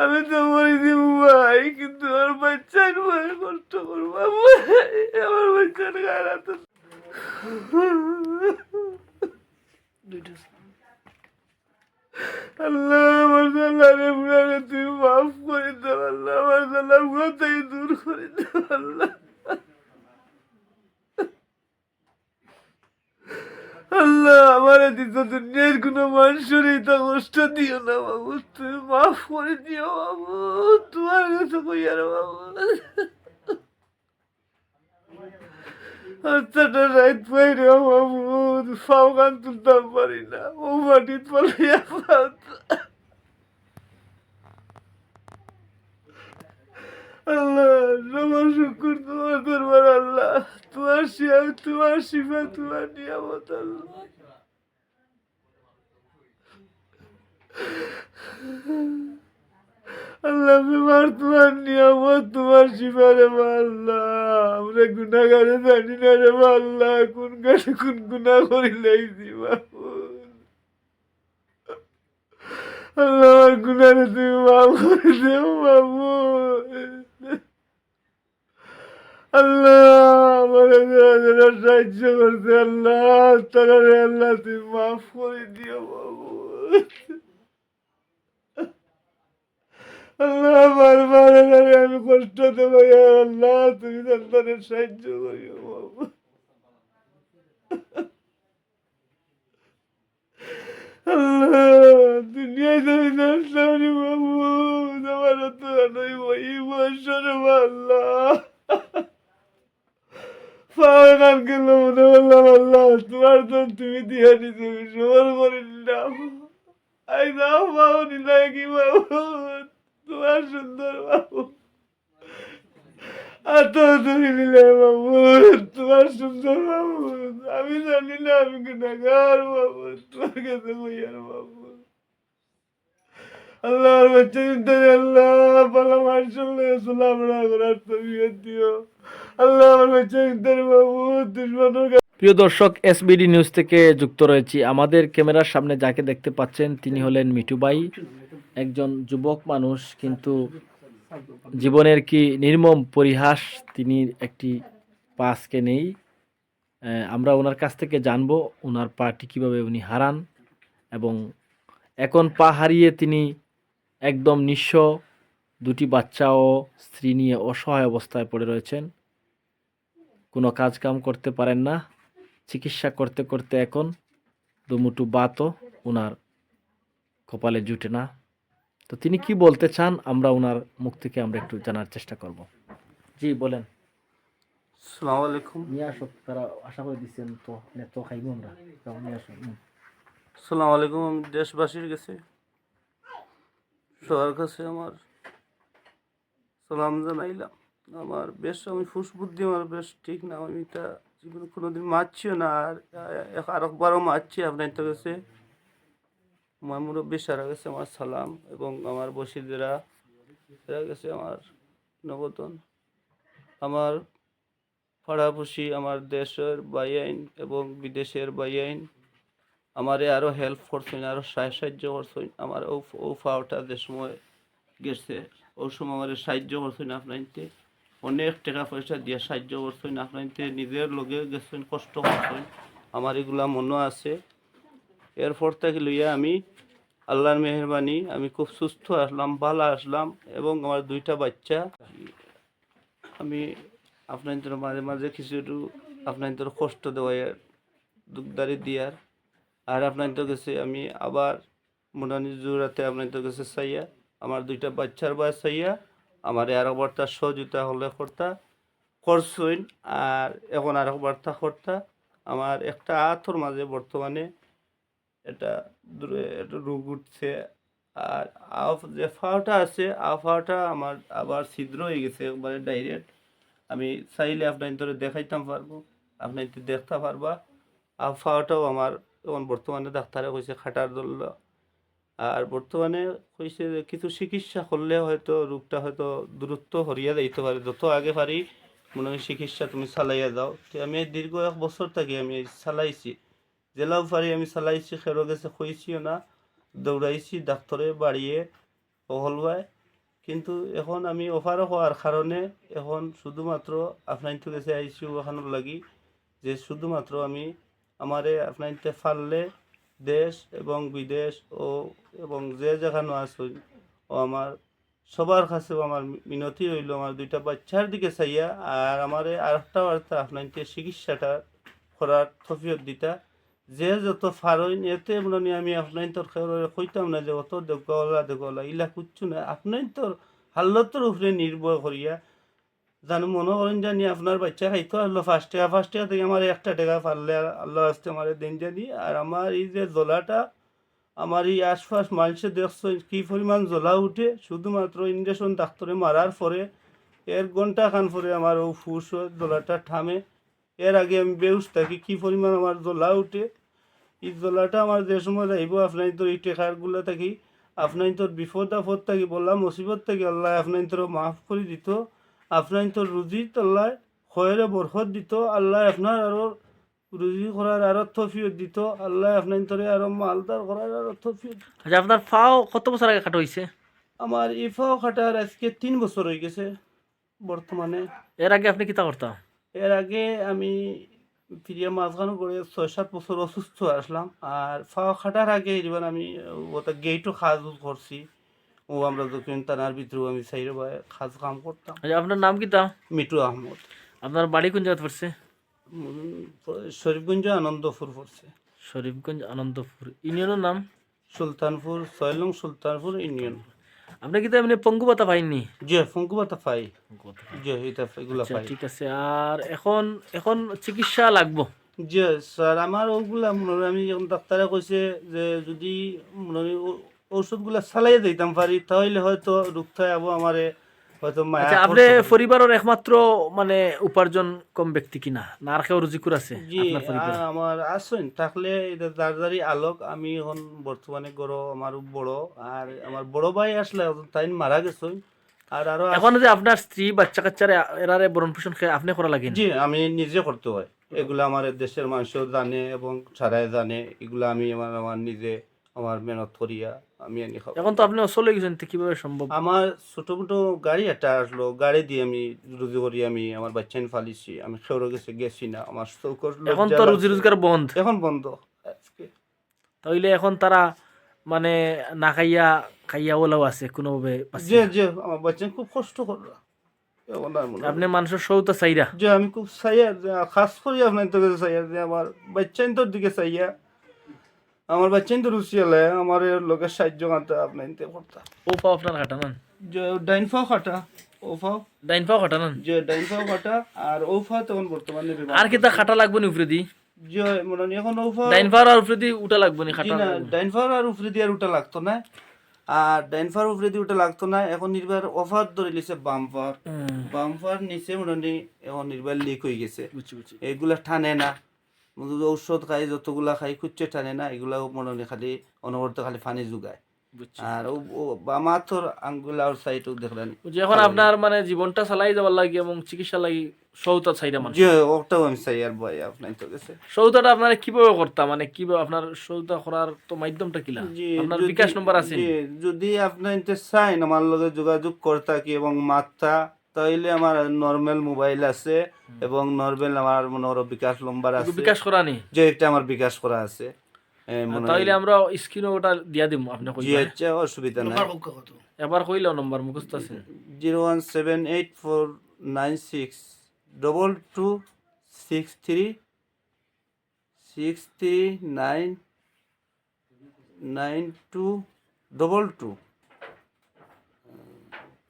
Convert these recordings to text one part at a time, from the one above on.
আমি তো মরে দিব ভাই, কিন্তু আমার বাচ্চা কষ্ট করব। আমার বাচ্চার গায়ে রাত আল্লাহ, আমার জাল্লারে বুড়ারে তুই মাফ করে দাও আল্লাহ আমার জাল্লার বুড়া থেকে দূর করে দাও আল্লাহ আমার দিত দুনিয়ার কোনো মানুষের এটা কষ্ট দিও না বাবু, তুমি মাফ করে দিও বাবু, তোমার কাছে কই আর বাবু। আচ্ছাটা রাইত পাই রে বাবু, ফাও গান তুলতাম পারি না ও মাটির পালাইয়া পাও আল্লাহ সবার শুকুর তোমার দরবার, আল্লাহ। তোমার শিয়া, তোমার শিফা, তোমার নিয়ামত, আল্লাহ। আল্লাহ তোমার তোমার নিয়ামত, তোমার শিফা রে আমরা গুনাগারে জানি না রে আল্লাহ কোন গানে কোন গুণা করিলাইছি বাবু আল্লাহ, আমার গুনারে তুমি মাফ করে দেও বাবু আল্লাহ, আমার সাহায্য করছে, আল্লাহ তারা আল্লাহ তুমি মাফ করে দিও বাবু আল্লাহ এনারে আমি কষ্ট দেবো আল্লাহ, তুমি তাদের সাহায্য করিও, বাবু। দুনিয়ায় তুমি দর্শনি বাবু। তোমার তো নই বই বছর আল্লাহ। পাওয়ার গেল, মনে বললাম আল্লাহ, তোমার তো তুমি নিতে সবার করে নিলাম আই দাও বাবু নিলাই কি, বাবু। তোমার সুন্দর বাবু। আমি জানি না আমি গুণাগার বাবু, তোমার কাছে কইয়ার বাবু। আল্লাহর বাচ্চা আল্লাহ পালা দিও। আল্লাহ আমার বাচ্চা বাবু প্রিয় দর্শক এসবিডি নিউজ থেকে যুক্ত রয়েছি। আমাদের ক্যামেরার সামনে যাকে দেখতে পাচ্ছেন, তিনি হলেন মিঠুবাই একজন যুবক মানুষ, কিন্তু জীবনের কি নির্মম পরিহাস তিনি একটি পাসকে নেই। আমরা ওনার কাছ থেকে জানব ওনার পাটি কীভাবে উনি হারান এবং এখন পা হারিয়ে তিনি একদম নিঃস্ব দুটি বাচ্চা ও স্ত্রী নিয়ে অসহায় অবস্থায় পড়ে রয়েছেন। কোনো কাজ কাম করতে পারেন না, চিকিৎসা করতে করতে এখন দুমুটু বাতও ওনার কপালে জুটে না। তো তিনি কি বলতে চান আমরা ওনার মুখ থেকে আমরা একটু জানার চেষ্টা করব। জি বলেন। আসসালামু আলাইকুম। নিয়ে আসো তারা আশা করে দিচ্ছেন তো তো খাইব আমরা। নিয়ে আসো। আসসালামু আলাইকুম আমি দেশবাসীর কাছে সবার কাছে আমার সালাম জানাইলাম। আমার বেশ আমি ফুস বুদ্ধি আমার বেশ ঠিক না আমি তা জীবনে কোনোদিন মারছিও না আর আর একবারও মারছি আপনার তো কাছে। আমার মুরব্বী সারা গেছে আমার সালাম এবং আমার বসিদেরা এরা গেছে আমার নবতন। আমার পাড়াপড়শি, আমার দেশের বাইআইন এবং বিদেশের বাইআইন আমারে আরও হেল্প করছেন আরও সাহায্য করছেন, আমার ও ও ফাওটা যে সময় গেছে ও সময় আমার সাহায্য করছেন আপনাইতে অনেক টাকা পয়সা দিয়ে সাহায্য করছেন আপনাইতে নিজের লগে গেছেন, কষ্ট করছেন, আমার এগুলা মনে আছে। এরপর থেকে লইয়া আমি আল্লাহর মেহরবানি, আমি খুব সুস্থ আসলাম, ভালো আসলাম এবং আমার দুইটা বাচ্চা। আমি আপনাদের মাঝে মাঝে কিছু একটু আপনাদের কষ্ট দেওয়ার দুঃখদারি দিয়ার। আর আপনাদের কাছে আমি আবার মোটানি জোড়াতে আপনাদের কাছে চাইয়া আমার দুইটা বাচ্চার বয়স চাইয়া আমার আর একবারটা সহযোগিতা হলে কর্তা করছইন আর এখন আর একবারটা কর্তা, আমার একটা আথর মাঝে বর্তমানে এটা দূরে একটা রোগ উঠছে। আর আফ, যে ফাওটা আছে আফাওটা আমার আবার ছিদ্র হয়ে গেছে একবারে ডাইরেক্ট আমি চাইলে আপনার ধরে দেখাইতাম পারব আপনি দেখতে পারবা। আফাওটাও আমার এখন বর্তমানে ডাক্তারে কইছে খাটার দল আর বর্তমানে কইছে কিছু চিকিৎসা করলে হয়তো রোগটা হয়তো দূরত্ব হরিয়া যাইতে পারে। যত আগে পারি মনে হয় চিকিৎসা তুমি চালাইয়া যাও। তো আমি দীর্ঘ এক বছর থাকি আমি চালাইছি। জেলাও পারি আমি চালাইছি, খেরো গেছে কইছিও না, দৌড়াইছি, ডাক্তরে বাড়িয়ে হলবায় কিন্তু এখন আমি অফারও হওয়ার কারণে এখন শুধুমাত্র আপনার তো কাছে আইসি ওখানোর লাগি, যে শুধুমাত্র আমি আমারে আপনার ফাললে দেশ এবং বিদেশ ও এবং যে যেখানে আসুন ও আমার সবার কাছেও আমার মিনতি রইল আমার দুইটা বাচ্চার দিকে চাইয়া আর আমার আর একটা বার্তা আপনার চিকিৎসাটা করার তফিয়ত দিতা। যে যত ফারইন, এতে মনে আমি আপনার তোর খেয়ে কইতাম না যে অত দেখলা দেখলা ইলা কুচ্ছু না। আপনার তোর হাল্লতর উপরে নির্ভর করিয়া, জানো, মনে করেন জানি আপনার বাচ্চা খাইতো আসলো ফার্স্ট টাকা ফার্স্ট টাকা থেকে আমার একটা টাকা পারলে আল্লাহ আসতে আমার দিন জানি। আর আমার এই যে জলাটা, আমার এই আশপাশ মানুষে দেখছ কি পরিমাণ জ্বলা উঠে, শুধুমাত্র ইঞ্জেকশন ডাক্তারে মারার পরে, এর ঘণ্টা খান পরে আমার ও ফুস জ্বলাটা থামে। এর আগে আমি বেউস থাকি, কি পরিমাণ আমার জ্বলা উঠে এই জ্বলাটা আমার যে সময় যাইব আপনার তোর এই টেকারগুলো থাকি আপনার তোর বিপদ আপদ থাকি বললাম মুসিবত থাকি আল্লাহ আপনার তোর মাফ করে দিত আপনার তোর রুজি আল্লাহ খয়েরে বরফত দিত আল্লাহ আপনার আরও রুজি করার আরও তফিয়ত দিত আল্লাহ আপনার তোরে আরও মালদার করার আরও তফিয়ত আচ্ছা আপনার ফাও কত বছর আগে কাটা হয়েছে আমার ইফাও খাটার আজকে তিন বছর হয়ে গেছে বর্তমানে। এর আগে আপনি কিতা করতাম? এর আগে আমি প্রিয়া মাঝখানো করে ছয় সাত বছর অসুস্থ আসলাম। আর ফাওয়া খাটার আগে এবার আমি ওটা গেটও কাজ করছি। ও আমরা দক্ষিণ থানার ভিতরেও আমি সাইরে ভাই কাজ কাম করতাম। আচ্ছা আপনার নাম কিতা মিটু আহমদ। আপনার বাড়ি কোন জায়গায় পড়ছে? শরীফগঞ্জ আনন্দপুর পড়ছে। শরীফগঞ্জ আনন্দপুর। ইউনিয়নের নাম? সুলতানপুর সয়লং সুলতানপুর ইউনিয়ন। আপনি কিন্তু এমনি পঙ্গুবাতা পাতা জি পঙ্গুবাতা পাই। জি এটা এগুলা আচ্ছা পাই। ঠিক আছে আর এখন এখন চিকিৎসা লাগবো? যে স্যার আমার ওগুলা মনে হয় আমি যখন ডাক্তারে কইছে যে যদি মনে হয় চালাই দিতাম পারি তাহলে হয়তো রুখতে যাব আমারে আপনি করতে পরিবারের একমাত্র মানে উপার্জন কম ব্যক্তি কিনা? না আর কেউ রুজিকুর আছে জি আমার আসেন থাকলে দারদারি আলোক আমি এখন বর্তমানে গড় আমার বড় আর আমার বড় ভাই আসলে তাই মারা গেছেন আর আরও এখন যে আপনার স্ত্রী বাচ্চা কাচ্চারে এরারে বরণ পোষণ খেয়ে আপনি করা লাগে জি আমি নিজে করতে হয়। এগুলো আমার দেশের মানুষও জানে এবং সারাই জানে। এগুলো আমি আমার আমার নিজে আমার মেহনত করিয়া আমি আনি খাব। এখন তো আপনি চলে গেছেন তো কীভাবে সম্ভব? আমার ছোট মোটো গাড়ি একটা আসলো গাড়ি দিয়ে আমি রুজি করি আমি আমার বাচ্চান ফালিছি আমি খেউরে গেছে গেছি না আমার চৌকর এখন তো রুজি রোজগার বন্ধ। এখন বন্ধ আজকে। তাইলে এখন তারা মানে না খাইয়া খাইয়া ওলাও আছে কোনোভাবে যে যে আমার বাচ্চা খুব কষ্ট করল আপনি মানুষের সৌতা চাইরা। যে আমি খুব চাইয়া খাস করি আপনার তো চাইয়া যে আমার বাচ্চান তোর দিকে চাইয়া। আমার বাচ্চান তো রুচি হলে আমার লোকের সাহায্য করতে আপনার ইনতে করতাম ও পাও আপনার কাটা নান? যে ডাইন ফাও খাটা ও ফাও। ডাইন পাও কাটা নান? যে ডাইন ফাও খাটা আর ও ফাও তখন বর্তমানে আর কিতা খাটা লাগবে নি উপরে দি? যে মনে এখন ও ফাও ডাইন পাওয়ার আর উপরে দি উঠা লাগবে নি খাটা না ডাইন ফাওয়ার আর উপরে দিয়ে আর ওটা লাগতো না। আর ডাইন ফাওয়ার উপরে দিয়ে ওটা লাগতো না এখন নির্বার অফার ধরে লিছে বাম্পার হুম, বাম্পার নিচে মনে এখন নির্বার লিক হয়ে গেছে। এগুলা ঠানে না। ঔষধ খাই যতগুলা খাই খুঁজছে টানে না এগুলা মনে খালি অনবরত খালি পানি যোগায় আর ও ও বামা তোর আঙ্গুলার দেখলেন। আপনার মানে জীবনটা চালাই যাবার লাগে এবং চিকিৎসা লাগি সৌতা চাইরা যে ওটাও আমি চাই আর ভয় আপনার তো গেছে। আপনার কীভাবে করতাম মানে কীভাবে আপনার সৌদা করার তো মাধ্যমটা কিলা আপনার বিকাশ নম্বর আছে যদি আপনি চাইন আমার লগে যোগাযোগ করতা কি এবং মাত্রা তাইলে আমার নর্মাল মোবাইল আছে এবং নর্মাল আমার মনে করো বিকাশ নম্বর আছে। বিকাশ করা নি যে এটা আমার বিকাশ করা আছে। তাইলে আমরা স্ক্রিনে ওটা দিয়া দিম আপনি জি কইবা আচ্ছা অসুবিধা নাই। এবার কইলাও নম্বর মুখস্থ আছে। Zero one seven eight four nine six double two six three six three nine nine two double two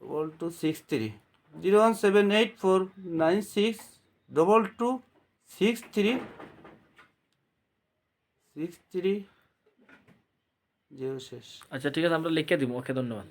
double two six three zero one seven eight four nine six double two six three six three zero শেষ। আচ্ছা ঠিক আছে, আমরা লিখে দিব। ওকে, ধন্যবাদ।